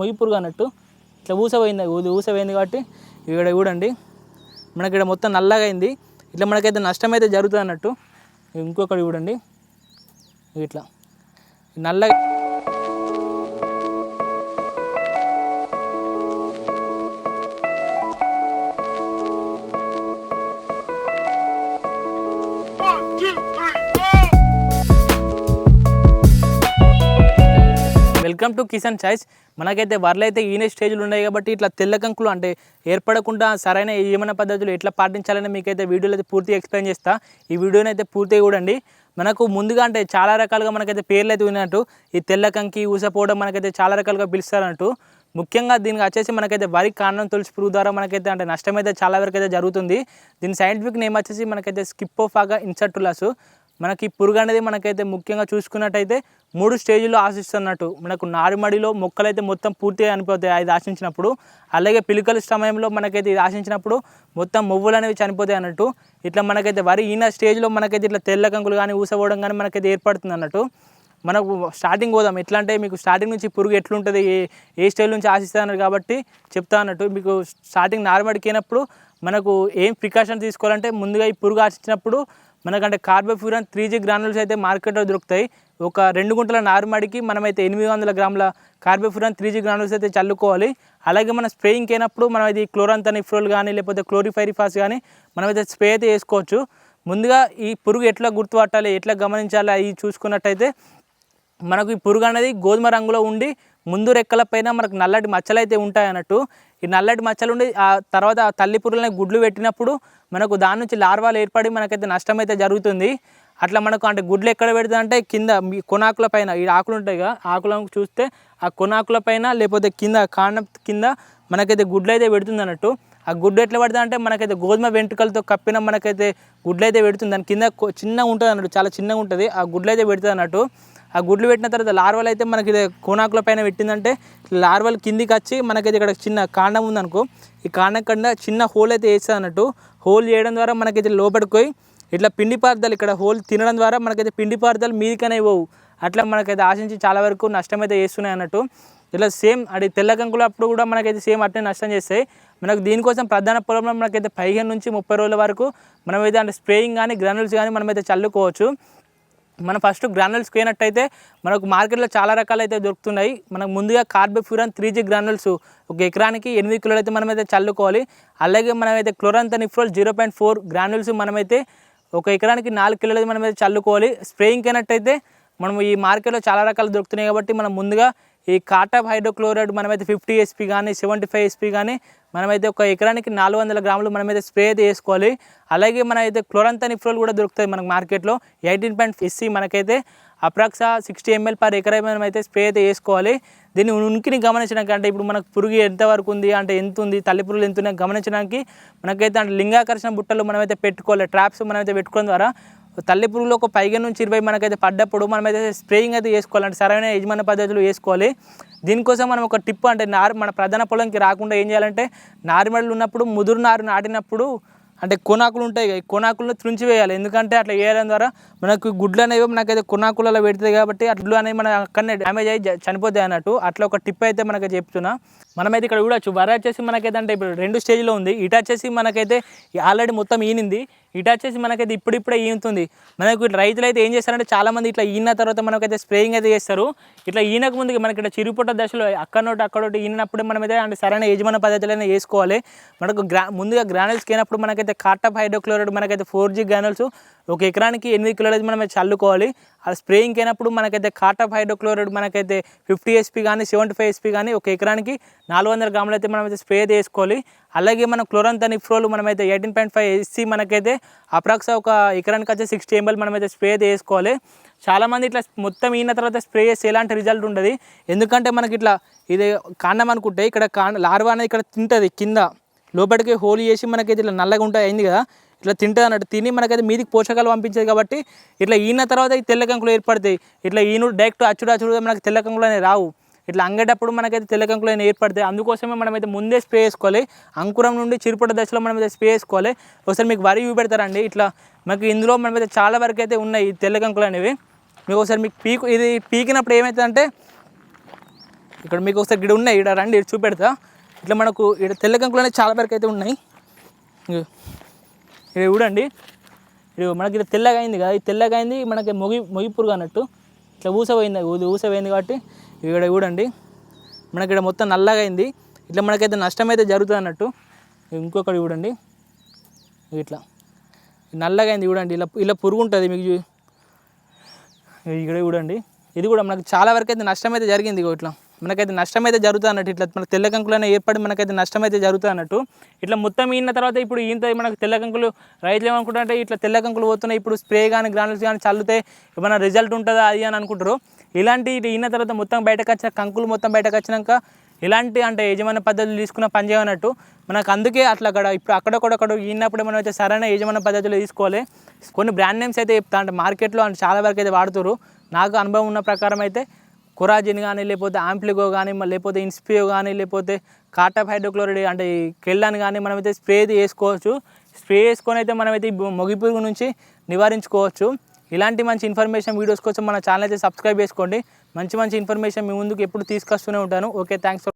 మొగి పురుగు అన్నట్టు. ఇట్లా ఊసపోయింది ఊ- ఊసపోయింది కాబట్టి ఇక్కడ చూడండి. మనకి ఇక్కడ మొత్తం నల్లగా అయింది. ఇట్లా మనకైతే నష్టం అయితే జరుగుతుంది అన్నట్టు. ఇంకొకటి చూడండి. ఇట్లా. నల్లగా వెల్కమ్ టు కిసాన్ చాయిస్. మనకైతే వరలు అయితే ఈనే స్టేజ్లు ఉన్నాయి కాబట్టి ఇట్లా తెల్ల కంకులు అంటే ఏర్పడకుండా సరైన ఏమైనా పద్ధతులు ఎట్లా పాటించాలని మీకైతే వీడియోలో అయితే పూర్తిగా ఎక్స్ప్లెయిన్ చేస్తా. ఈ వీడియోని అయితే పూర్తిగా చూడండి. మనకు ముందుగా అంటే చాలా రకాలుగా మనకైతే పేర్లు అయితే విన్నట్టు ఈ తెల్ల కంకి ఊసపోవడం మనకైతే చాలా రకాలుగా పిలుస్తారంటూ ముఖ్యంగా దీనికి వచ్చేసి మనకైతే వరి కాండం తులసి పురుగు ద్వారా మనకైతే అంటే నష్టం అయితే చాలా వరకు అయితే జరుగుతుంది. దీని సైంటిఫిక్ నేమ్ వచ్చేసి మనకైతే స్కిప్పోఫాగా ఇన్సర్టులాసు మనకి పురుగు అనేది మనకైతే ముఖ్యంగా చూసుకున్నట్టయితే మూడు స్టేజ్లో ఆశిస్తున్నట్టు. మనకు నారుమడిలో మొక్కలైతే మొత్తం పూర్తిగా చనిపోతాయి అది ఆశించినప్పుడు. అలాగే పిలుకల సమయంలో మనకైతే ఇది ఆశించినప్పుడు మొత్తం మొవ్వులు అనేవి చనిపోతాయి అన్నట్టు. ఇట్లా మనకైతే వరి ఈన స్టేజ్లో మనకైతే ఇట్లా తెల్ల కంకులు కానీ ఊసపోవడం కానీ మనకైతే ఏర్పడుతుంది అన్నట్టు. మనకు స్టార్టింగ్ పోదాం. ఎట్లా అంటే మీకు స్టార్టింగ్ నుంచి పురుగు ఎట్లుంటుంది ఏ ఏ స్టైల్ నుంచి ఆశిస్తున్నారు కాబట్టి చెప్తా అన్నట్టు. మీకు స్టార్టింగ్ నార్మడికినప్పుడు మనకు ఏం ప్రికాషన్ తీసుకోవాలంటే ముందుగా ఈ పురుగు ఆశించినప్పుడు మనకంటే కార్బోఫ్యూరన్ త్రీ జీ గ్రానుల్స్ అయితే మార్కెట్లో దొరుకుతాయి. ఒక రెండు గుంటల నారుమడికి మనమైతే ఎనిమిది వందల గ్రాముల కార్బోఫ్యూరన్ త్రీ జీ గ్రానుల్స్ అయితే చల్లుకోవాలి. అలాగే మన స్ప్రేయింగ్ అయినప్పుడు మనం ఇది క్లోరాంతనిఫ్రోల్ కానీ లేకపోతే క్లోరిఫైరిఫాస్ కానీ మనమైతే స్ప్రే అయితే వేసుకోవచ్చు. ముందుగా ఈ పురుగు ఎట్లా గుర్తుపట్టాలి ఎట్లా గమనించాలి అవి చూసుకున్నట్టయితే మనకు ఈ పురుగు అనేది గోధుమ రంగులో ఉండి ముందు రెక్కల పైన మనకు నల్లటి మచ్చలు అయితే ఉంటాయి అన్నట్టు. ఈ నల్లటి మచ్చలు ఉండి ఆ తర్వాత తల్లి పురుగులని గుడ్లు పెట్టినప్పుడు మనకు దాని నుంచి లార్వాలు ఏర్పడి మనకైతే నష్టం అయితే జరుగుతుంది. అట్లా మనకు అంటే గుడ్లు ఎక్కడ పెడుతుంది అంటే కింద మీ కొనాకుల పైన ఈ ఆకులు ఉంటాయి కదా ఆకులను చూస్తే ఆ కొనాకుల పైన లేకపోతే కింద కాండం కింద మనకైతే గుడ్లు అయితే పెడుతుంది అన్నట్టు. ఆ గుడ్డు ఎట్లా పడుతుంది అంటే మనకైతే గోధుమ వెంట్రుకలతో కప్పిన మనకైతే గుడ్లు అయితే పెడుతుంది. దాని కింద చిన్నగా ఉంటుంది అన్నట్టు చాలా చిన్నగా ఉంటుంది. ఆ గుడ్లు అయితే పెడుతుంది అన్నట్టు. ఆ గుడ్లు పెట్టిన తర్వాత లార్వలు అయితే మనకి కోనాకుల పైన పెట్టిందంటే లార్వలు కిందికి వచ్చి మనకైతే ఇక్కడ చిన్న కాండం ఉందనుకో. ఈ కాండం కింద చిన్న హోల్ అయితే వేస్తుంది అన్నట్టు. హోల్ చేయడం ద్వారా మనకైతే లోపలికి పోయి ఇట్లా పిండి పార్థాలు ఇక్కడ హోల్ తినడం ద్వారా మనకైతే పిండి పార్థాలు మీదికనే పోవు. అట్లా మనకైతే ఆశించి చాలా వరకు నష్టం అయితే చేస్తున్నాయి అన్నట్టు. ఇట్లా సేమ్ అది తెల్ల కంకులు అప్పుడు కూడా మనకైతే సేమ్ అట్నే నష్టం చేస్తాయి. మనకు దీనికోసం ప్రధాన పొలంలో మనకైతే పదిహేను నుంచి ముప్పై రోజుల వరకు మనమైతే అంటే స్ప్రేయింగ్ కానీ గ్రానుల్స్ కానీ మనమైతే చల్లుకోవచ్చు. మనం ఫస్ట్ గ్రానుల్స్ పోయినట్టయితే మనకు మార్కెట్లో చాలా రకాలు అయితే దొరుకుతున్నాయి. మనకు ముందుగా కార్బోఫ్యూరన్ త్రీ జీ గ్రానుల్స్ ఒక ఎకరానికి ఎనిమిది కిలోలు అయితే మనమైతే చల్లుకోవాలి. అలాగే మనమైతే chlorantraniliprole zero point four granules మనమైతే ఒక ఎకరానికి నాలుగు కిలోలు అయితే మనమైతే చల్లుకోవాలి. స్ప్రేయింగ్ అయినట్టయితే మనం ఈ మార్కెట్లో చాలా రకాలు దొరుకుతున్నాయి కాబట్టి మనం ముందుగా ఈ కాటాప్ హైడ్రోక్లోరైడ్ మనమైతే ఫిఫ్టీ ఎస్పీ కానీ సెవెంటీ ఫైవ్ ఎస్పీ కానీ మనమైతే ఒక ఎకరానికి నాలుగు వందల గ్రాములు మనమైతే స్ప్రే అయితే వేసుకోవాలి అలాగే మనమైతే క్లోరంతనిఫ్రోల్ కూడా దొరుకుతుంది మనకు మార్కెట్లో. ఎయిటీన్ పాయింట్ ఎస్సీ మనకైతే అప్రాక్సా సిక్స్టీ ఎంఎల్ పర్ ఎకరా మనం అయితే స్ప్రే అయితే వేసుకోవాలి దీన్ని ఉనికిని గమనించడానికి అంటే ఇప్పుడు మనకు పురుగు ఎంతవరకు ఉంది అంటే ఎంత ఉంది తల్లి పురుగులు ఎంత ఉన్నాయి గమనించడానికి మనకైతే అంటే లింగాకర్షణ బుట్టలు మనమైతే పెట్టుకోవాలి. ట్రాప్స్ మనమైతే పెట్టుకోవడం ద్వారా తల్లి పురుగులు ఒక పైగా నుంచి ఇరవై మనకైతే పడ్డప్పుడు మనమైతే స్ప్రేయింగ్ అయితే వేసుకోవాలంటే సరైన యజమాని పద్ధతులు వేసుకోవాలి. దీనికోసం మనం ఒక టిప్ అంటే నారు మన ప్రధాన పొలంకి రాకుండా ఏం చేయాలంటే నారుమడులు ఉన్నప్పుడు ముదురు నారు నాటినప్పుడు అంటే కొనాకులు ఉంటాయి ఈ కొనాకులను త్రుంచి వేయాలి. ఎందుకంటే అట్లా వేయడం ద్వారా మనకు గుడ్లు అనేవి మనకైతే కొనాకులలో పెడుతుంది కాబట్టి అట్లు అనేవి మన అక్కడనే డ్యామేజ్ అయ్యి చనిపోతాయి అన్నట్టు. అట్లా ఒక టిప్ అయితే మనకి చెప్తున్నా. మనమైతే ఇక్కడ చూడొచ్చు. వర వచ్చేసి మనకైతే అంటే ఇప్పుడు రెండు స్టేజ్లో ఉంది. ఇటు వచ్చేసి మనకైతే ఆల్రెడీ మొత్తం ఈనింది. ఇటు వచ్చేసి మనకైతే ఇప్పుడిప్పుడే ఈనుతుంది. మనకు ఇట్లా రైతులు అయితే ఏం చేస్తారంటే చాలామంది ఇట్లా ఈన తర్వాత మనకైతే స్ప్రేయింగ్ అయితే చేస్తారు. ఇట్లా ఈనక ముందుకి మనకి ఇట్లా చిరుపుట్ట దశలో అక్కడోటి అక్కడోటి ఈనప్పుడు మనమైతే అంటే సరైన యజమాన పద్ధతులైనా వేసుకోవాలి. మనకు గ్రా ముందుగా గ్రానల్స్ అయినప్పుడు మనకైతే కాటప్ హైడ్రోక్లోరైడ్ మనకైతే ఫోర్ జీ గ్రానల్స్ ఒక ఎకరానికి ఎనిమిది కిలోలు అయితే మనం చల్లుకోవాలి. ఆ స్ప్రేయింగ్ అయినప్పుడు మనకైతే కాటప్ హైడ్రోక్లోరైడ్ మనకైతే ఫిఫ్టీ ఎస్పీ కానీ సెవెంటీ ఫైవ్ ఎస్పీ కానీ ఒక ఎకరానికి నాలుగు వందల గ్రాములు అయితే మనమైతే స్ప్రే చేసుకోవాలి వేసుకోవాలి. అలాగే మనం క్లోరంతనిఫ్రోల్ మనమైతే ఎయిటీన్ పాయింట్ ఫైవ్ ఎస్సీ మనకైతే అప్రాక్స్ ఒక ఎకరానికి వచ్చే సిక్స్టీ ఎంఎల్ మనమైతే స్ప్రే చేసుకోవాలి వేసుకోవాలి. చాలామంది ఇట్లా మొత్తం ఈన తర్వాత స్ప్రే చేస్తే ఎలాంటి రిజల్ట్ ఉండదు. ఎందుకంటే మనకి ఇట్లా ఇది కాండం అనుకుంటే ఇక్కడ కాండ లార్వా అనేది ఇక్కడ తింటుంది కింద. లోపలికి హోల్ చేసి మనకైతే ఇట్లా నల్లగా ఉంటాయి అయింది కదా? ఇట్లా తింటుంది అన్నట్టు తిని మనకైతే మీదికి పోషకాలు పంపించేది కాబట్టి ఇట్లా ఈన తర్వాత ఈ తెల్ల కంకులు ఏర్పడతాయి. ఇట్లా ఈనుడు డైరెక్ట్ అచ్చుడు అచ్చుడు మనకి తెల్ల కంకులు అనేవి రావు. ఇట్లా అంగేటప్పుడు మనకైతే తెల్ల కంకులు ఏర్పడతాయి. అందుకోసమే మనమైతే ముందే స్ప్రే చేసుకోవాలి. అంకురం నుండి చిరుపట దశలో మనమైతే స్ప్రే చేసుకోవాలి. ఒకసారి మీకు వరి చూపెడతారండి. ఇట్లా మనకి ఇందులో మనమైతే చాలా వరకు అయితే ఉన్నాయి ఈ తెల్ల కంకులు అనేవి. మీకు ఒకసారి మీకు పీకు ఇది పీకినప్పుడు ఏమవుతుందంటే ఇక్కడ మీకు ఒకసారి ఇక్కడ ఉన్నాయి. ఇక్కడ రండి ఇక్కడ చూపెడతా. ఇట్లా మనకు ఇక్కడ తెల్ల కంకులు అనేవి చాలా వరకు అయితే ఉన్నాయి. ఇగో. ఇక్కడ చూడండి. ఇది మనకి ఇది తెల్లగా అయింది కదా. ఇది తెల్లగా అయింది మనకి మొగి మొగి పురుగు అన్నట్టు. ఇట్లా ఊసపోయింది ఊసపోయింది కాబట్టి ఇక్కడ చూడండి. మనకి ఇక్కడ మొత్తం నల్లగా అయింది. ఇట్లా మనకైతే నష్టం అయితే జరుగుతుంది అన్నట్టు. ఇంకొకటి చూడండి. ఇట్లా. నల్లగా అయింది చూడండి. ఇలా ఇలా పురుగు ఉంటుంది మీకు చూ- ఇక్కడ చూడండి. ఇది కూడా మనకు చాలా వరకు అయితే నష్టం అయితే జరిగింది ఇట్లా. మనకైతే నష్టం అయితే జరుగుతుంది అన్నట్టు ఇట్లా మన తెల్ల కంకులనే ఏర్పడి మనకైతే నష్టం అయితే జరుగుతుంది అన్నట్టు. ఇట్లా మొత్తం ఈన తర్వాత ఇప్పుడు ఈంత మనకు తెల్ల కంకులు రైతులు ఏమనుకుంటారంటే ఇట్లా తెల్ల కంకులు పోతున్నాయి. ఇప్పుడు స్ప్రే కానీ గ్రానుల్స్ కానీ చల్లితే ఏమైనా రిజల్ట్ ఉంటుందా అది అని అనుకుంటారు. ఇలాంటి ఈన తర్వాత మొత్తం బయటకు వచ్చిన కంకులు మొత్తం బయటకు వచ్చినాక ఇలాంటి అంటే యజమాన పద్ధతులు తీసుకున్న పని చేయనట్టు మనకు అందుకే అట్లా అక్కడ ఇప్పుడు అక్కడొక్కడొక్కడ ఈనప్పుడు మనం అయితే సరైన యజమాన పద్ధతులు తీసుకోవాలి. కొన్ని బ్రాండ్ నేమ్స్ అయితే చెప్తా అంటే మార్కెట్లో అంటే చాలా వరకు అయితే వాడుతారు నాకు అనుభవం ఉన్న ప్రకారం అయితే కొరాజిన్ కానీ లేకపోతే ఆంప్లిగో కానీ లేకపోతే ఇన్స్పియో కానీ లేకపోతే కాటాప్ హైడ్రోక్లోరైడ్ అంటే కెళ్ళని కానీ మనమైతే స్ప్రే అయితే వేసుకోవచ్చు స్ప్రే వేసుకొని అయితే మనమైతే ఈ నుంచి నివారించుకోవచ్చు. ఇలాంటి మంచి ఇన్ఫర్మేషన్ వీడియోస్ కోసం మన ఛానల్ అయితే సబ్స్క్రైబ్ చేసుకోండి. మంచి మంచి ఇన్ఫర్మేషన్ మీ ముందుకు ఎప్పుడు తీసుకొస్తూనే ఉంటాను. Okay thanks